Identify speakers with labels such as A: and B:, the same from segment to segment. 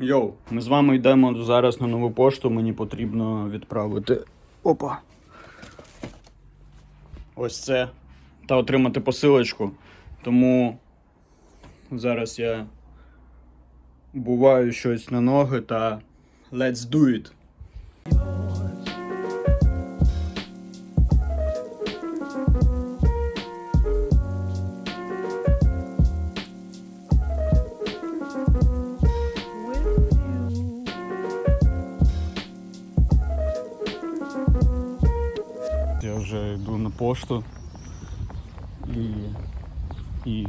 A: Йоу, ми з вами йдемо зараз на нову пошту. Мені потрібно відправити. Опа. Ось це. Та отримати посилочку. Тому зараз я буваю щось на ноги та let's do it. Пошту і, і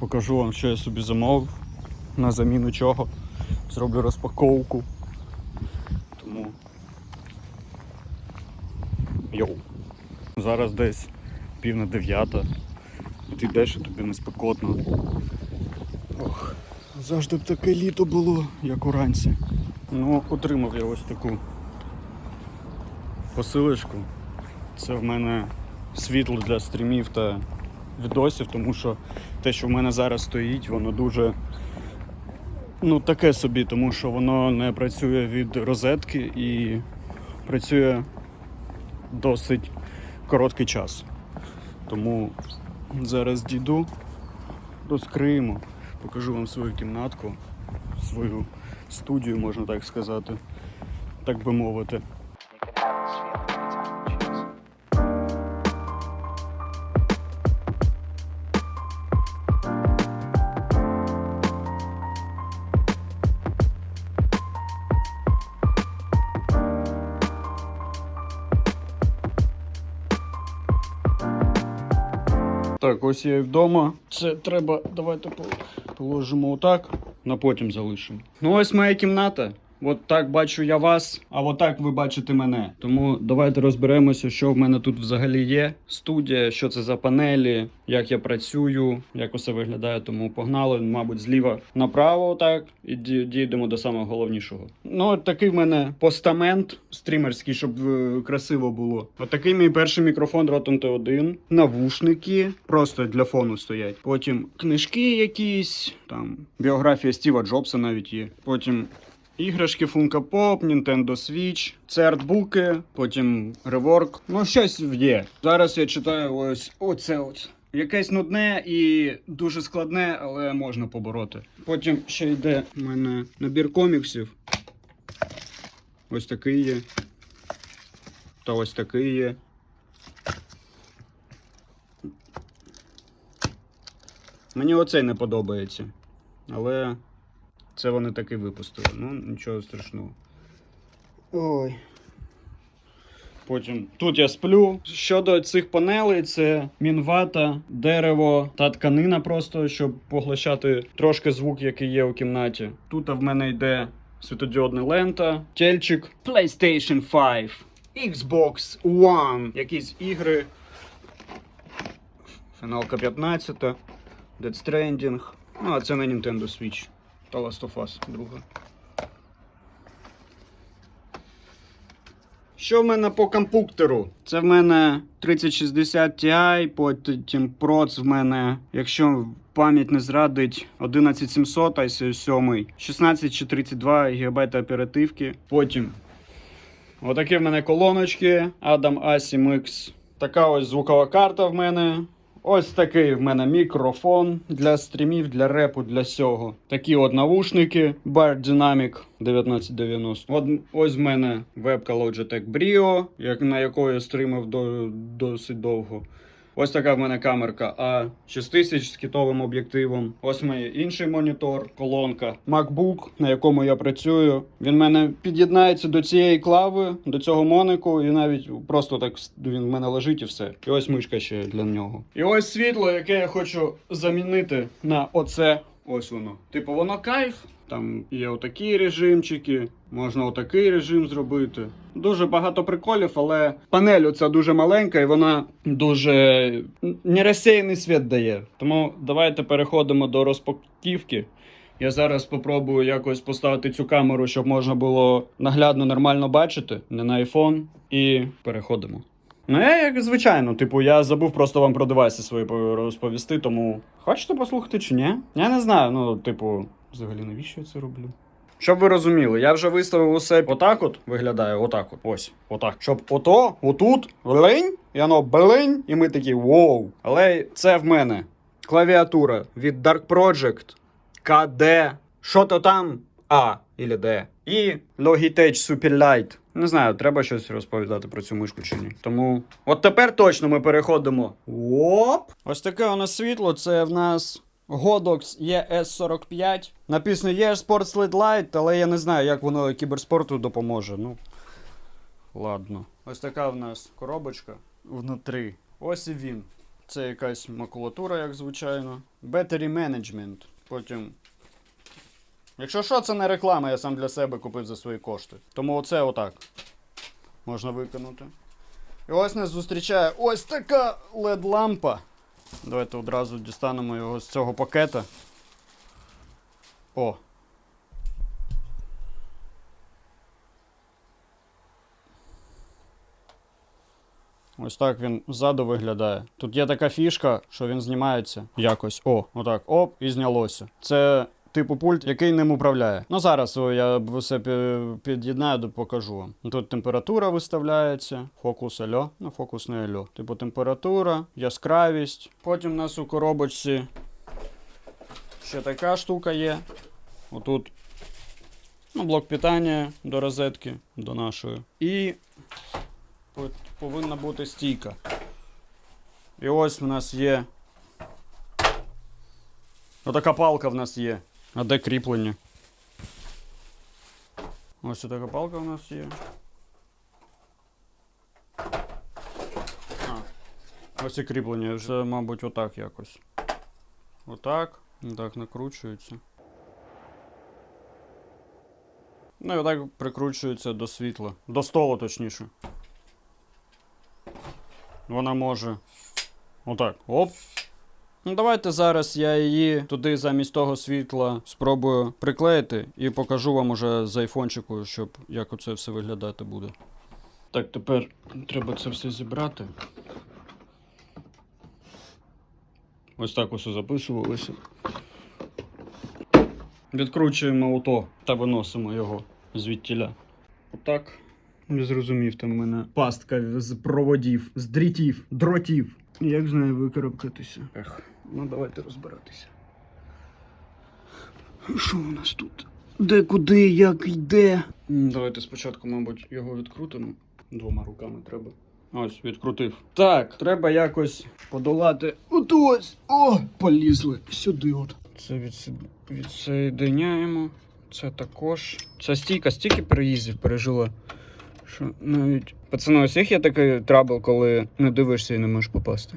A: покажу вам, що я собі замовив, на заміну чого. Зроблю розпаковку. Тому. Йоу. Зараз десь пів на дев'ята. Ти йдеш і тобі не спекотно. Ох, завжди б таке літо було, як уранці. Ну, отримав я ось таку посилочку. Це в мене світло для стрімів та відосів, тому що те, що в мене зараз стоїть, воно дуже ну, таке собі, тому що воно не працює від розетки і працює досить короткий час. Тому зараз дійду, розкриємо, покажу вам свою кімнатку, свою студію, можна так сказати, так би мовити. Так, ось я і вдома. Це треба, давайте по- положимо отак, на потім залишимо. Ну ось моя кімната. От так бачу я вас, а от так ви бачите мене. Тому давайте розберемося, що в мене тут взагалі є. Студія, що це за панелі, як я працюю, як усе виглядає. Тому погнали, мабуть, зліва направо, отак, і дійдемо до самого головнішого. Ну, от такий в мене постамент стрімерський, щоб е, красиво було. Отакий мій перший мікрофон Roton T1, навушники, просто для фону стоять. Потім книжки якісь, там біографія Стіва Джобса навіть є. Потім Іграшки Funko Pop, Nintendo Switch, це артбуки, потім реворк. Ну, щось є. Зараз я читаю ось оце от. Якесь нудне і дуже складне, але можна побороти. Потім ще йде в мене набір коміксів. Ось такий є. Та ось такий є. Мені оцей не подобається. Але це вони таки випустили. Ну, нічого страшного. Ой. Потім тут я сплю. Щодо цих панелей, це мінвата, дерево та тканина просто, щоб поглощати трошки звук, який є у кімнаті. Тут в мене йде світодіодна лента, тельчик, PlayStation 5, Xbox One, якісь ігри. Фіналка 15, Dead Stranding. Ну, а це на Nintendo Switch та Us друга. Що в мене по компуктеру? Це в мене 3060 Ti, потім проц в мене, якщо пам'ять не зрадить, 11700 ICO 7, 16 чи 32 ГБ оперативки. Потім отакі в мене колоночки Adam A7X. Така ось звукова карта в мене. Ось такий в мене мікрофон для стрімів, для репу, для всього. Такі от навушники Bar Dynamic 1990. От ось в мене вебка Logitech Brio, як, на якої я стримав до, досить довго. Ось така в мене камерка А6000 з китовим об'єктивом. Ось моє інший монітор, колонка. MacBook, на якому я працюю. Він в мене під'єднається до цієї клави, до цього монику, і навіть просто так він в мене лежить і все. І ось мишка ще для нього. І ось світло, яке я хочу замінити на оце. Ось воно. Типу, воно кайф. Там є отакі режимчики, можна отакий режим зробити. Дуже багато приколів, але панель оця дуже маленька і вона дуже нерозсіяний світ дає. Тому давайте переходимо до розпаківки. Я зараз спробую якось поставити цю камеру, щоб можна було наглядно нормально бачити, не на iPhone, і переходимо. Ну, я як звичайно, типу, я забув просто вам про девайси свої розповісти, тому хочете послухати чи ні? Я не знаю, ну, типу, Взагалі, навіщо я це роблю? Щоб ви розуміли, я вже виставив усе отак от виглядає, отак от. Ось, отак. Щоб ото, отут, лень, і воно блень, і ми такі воу. Але це в мене клавіатура від Dark Project KD, що то там А или Д. І Logitech Superlight. Не знаю, треба щось розповідати про цю мишку чи ні. Тому от тепер точно ми переходимо. Оп! Ось таке у нас світло. Це в нас Godox ES45. Написано є Sports LED Light, але я не знаю, як воно кіберспорту допоможе. Ну, ладно. Ось така в нас коробочка внутрі. Ось і він. Це якась макулатура, як звичайно. Battery Management. Потім. Якщо що, це не реклама, я сам для себе купив за свої кошти. Тому оце отак. Можна виконати. І ось нас зустрічає ось така LED-лампа. Давайте одразу дістанемо його з цього пакета. О. Ось так він ззаду виглядає. Тут є така фішка, що він знімається якось. О, отак, оп, і знялося. Це типу пульт, який ним управляє. Ну зараз о, я все пі- під'єднаю, покажу вам. Тут температура виставляється, фокус альо, ну фокус не альо. Типу температура, яскравість. Потім у нас у коробочці ще така штука є. Отут ну, блок питання до розетки, до нашої. І повинна бути стійка. І ось в нас є. Отака палка в нас є. А де кріплення? Ось така палка в нас є. Ось і кріплення. Це, мабуть, отак якось. Отак. Так накручується. Ну і отак прикручується до світла. До столу, точніше. Вона може. Отак. Оп. Ну, давайте зараз я її туди замість того світла спробую приклеїти і покажу вам уже з айфончику, щоб як оце все виглядати буде. Так, тепер треба це все зібрати. Ось так і записувалося. Відкручуємо ото та виносимо його звідтіля. Отак. Не зрозумів, там мене пастка з проводів, з дрітів, дротів. Як з нею викарабкатися? Ех, ну давайте розбиратися. Що у нас тут? Де куди, як йде? Давайте спочатку, мабуть, його відкрутимо. Двома руками треба. Ось, відкрутив. Так, треба якось подолати. От ось! О! Полізли. Сюди от. Це відсоєдиняємо. Це також. Це стійка, стільки переїздів пережила. Що навіть. Пацани, у всіх є такий трабл, коли не дивишся і не можеш попасти.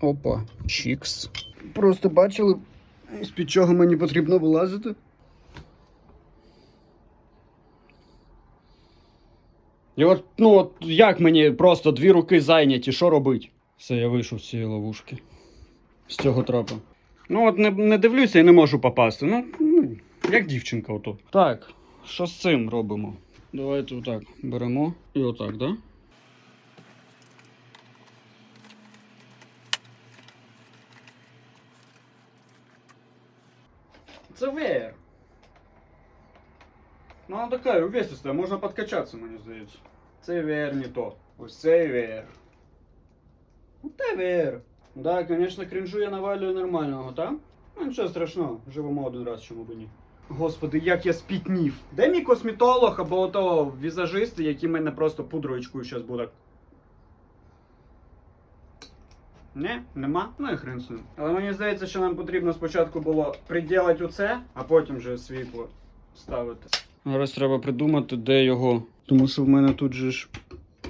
A: Опа, чікс. Просто бачили, з-під чого мені потрібно вилазити. І от, ну от як мені просто дві руки зайняті, що робить? Все, я вийшов з цієї ловушки. З цього трапа. Ну от не, не дивлюся і не можу попасти. Ну, ну як дівчинка ото. Так, що з цим робимо? Давайте отак беремо і отак, да? Це веєр. Ну, вона така увесиста, можна підкачатися, мені здається. Це веєр не то. Ось цей веєр. Оте веєр. Да, звісно, крінжу я навалюю нормального, так? Ну, нічого страшного, живемо один раз, чому б ні. Господи, як я спітнів. Де мій косметолог або ото візажист, який мене просто пудровичкою зараз буде. Не, нема? Ну і хрен з ним. Але мені здається, що нам потрібно спочатку було приділити оце, а потім вже світло ставити. Зараз треба придумати, де його. Тому що в мене тут же ж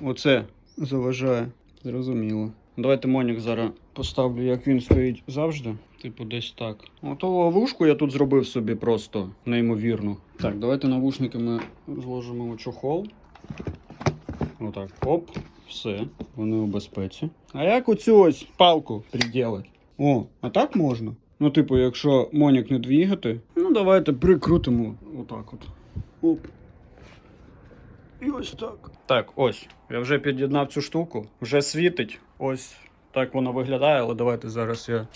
A: оце заважає. Зрозуміло. Давайте Монік зараз поставлю, як він стоїть завжди. Типу, десь так. Ото ловушку я тут зробив собі просто неймовірно. Так, давайте навушники ми зложимо у чохол. Отак. Оп, все, вони у безпеці. А як оцю ось палку приділити? О, а так можна? Ну, типу, якщо Монік не двігати, ну давайте прикрутимо отак от. Оп. І ось так. Так, ось. Я вже під'єднав цю штуку, вже світить. Ось так воно виглядає, але давайте зараз я.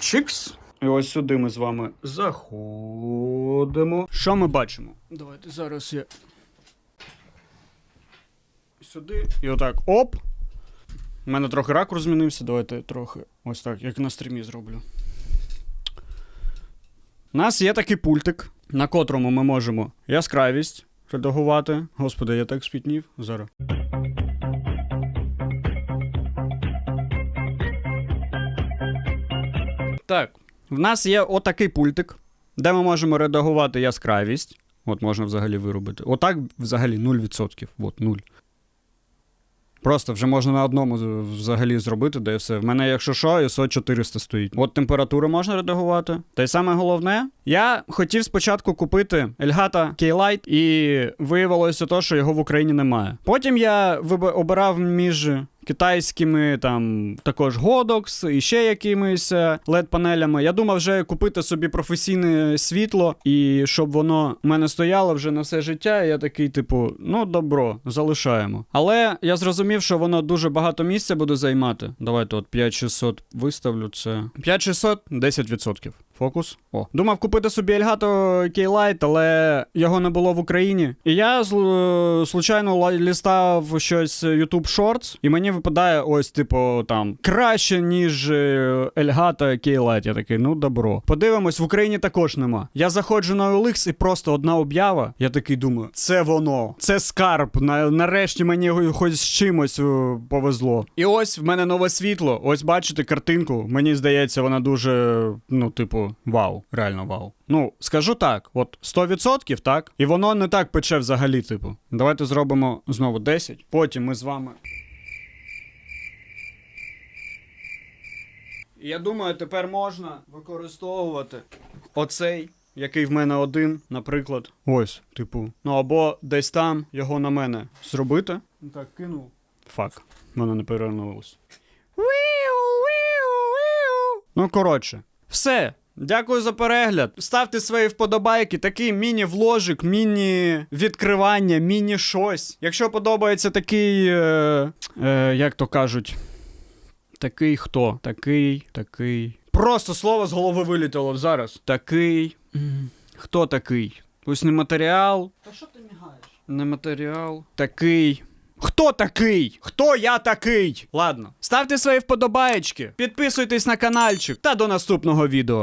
A: Чикс. І ось сюди ми з вами заходимо. Що ми бачимо? Давайте зараз я. Сюди. І отак. Оп. У мене трохи ракурс змінився. Давайте трохи. Ось так, як на стрімі зроблю. У нас є такий пультик, на котрому ми можемо яскравість редагувати. Господи, я так спітнів зараз. Так, в нас є отакий пультик, де ми можемо редагувати яскравість. От можна взагалі виробити. Отак взагалі 0%. От 0. Просто вже можна на одному взагалі зробити, де все. В мене, якщо що, ISO 400 стоїть. От температуру можна редагувати. Та й саме головне, я хотів спочатку купити Elgato K-Lite, і виявилося то, що його в Україні немає. Потім я виб- обирав між китайськими там також Godox і ще якимись led панелями Я думав вже купити собі професійне світло, і щоб воно в мене стояло вже на все життя. Я такий, типу, ну добро, залишаємо. Але я зрозумів, що воно дуже багато місця буде займати. Давайте от 5600 виставлю це. 5600 10%. Фокус. О. Думав купити собі Elgato K-Lite, але його не було в Україні. І я зл- случайно лістав щось YouTube Shorts, і мені випадає ось, типу, там краще, ніж е, Elgato K-Lite. Я такий, ну добро. Подивимось, в Україні також нема. Я заходжу на OLX і просто одна об'ява. Я такий думаю, це воно, це скарб. Нарешті мені хоч з чимось е, повезло. І ось в мене нове світло. Ось бачите картинку. Мені здається, вона дуже, ну, типу, вау, реально вау. Ну, скажу так, от 100%, так? І воно не так пече взагалі, типу. Давайте зробимо знову 10. Потім ми з вами. І Я думаю, тепер можна використовувати оцей, який в мене один, наприклад. Ось, типу. Ну або десь там його на мене зробити. Ну Так, кинув. Фак, мене не перевернулося. Ну, коротше, все. Дякую за перегляд. Ставте свої вподобайки, такий міні-вложик, міні-відкривання, міні-щось. Якщо подобається такий, е, е, як то кажуть, такий хто? Такий, такий. Просто слово з голови вилітало зараз. Такий. м, Хто такий? Ось не матеріал. Та що ти мігаєш? Не матеріал. Такий. Хто такий? Хто я такий? Ладно, ставте свої вподобаєчки, підписуйтесь на каналчик та до наступного відео.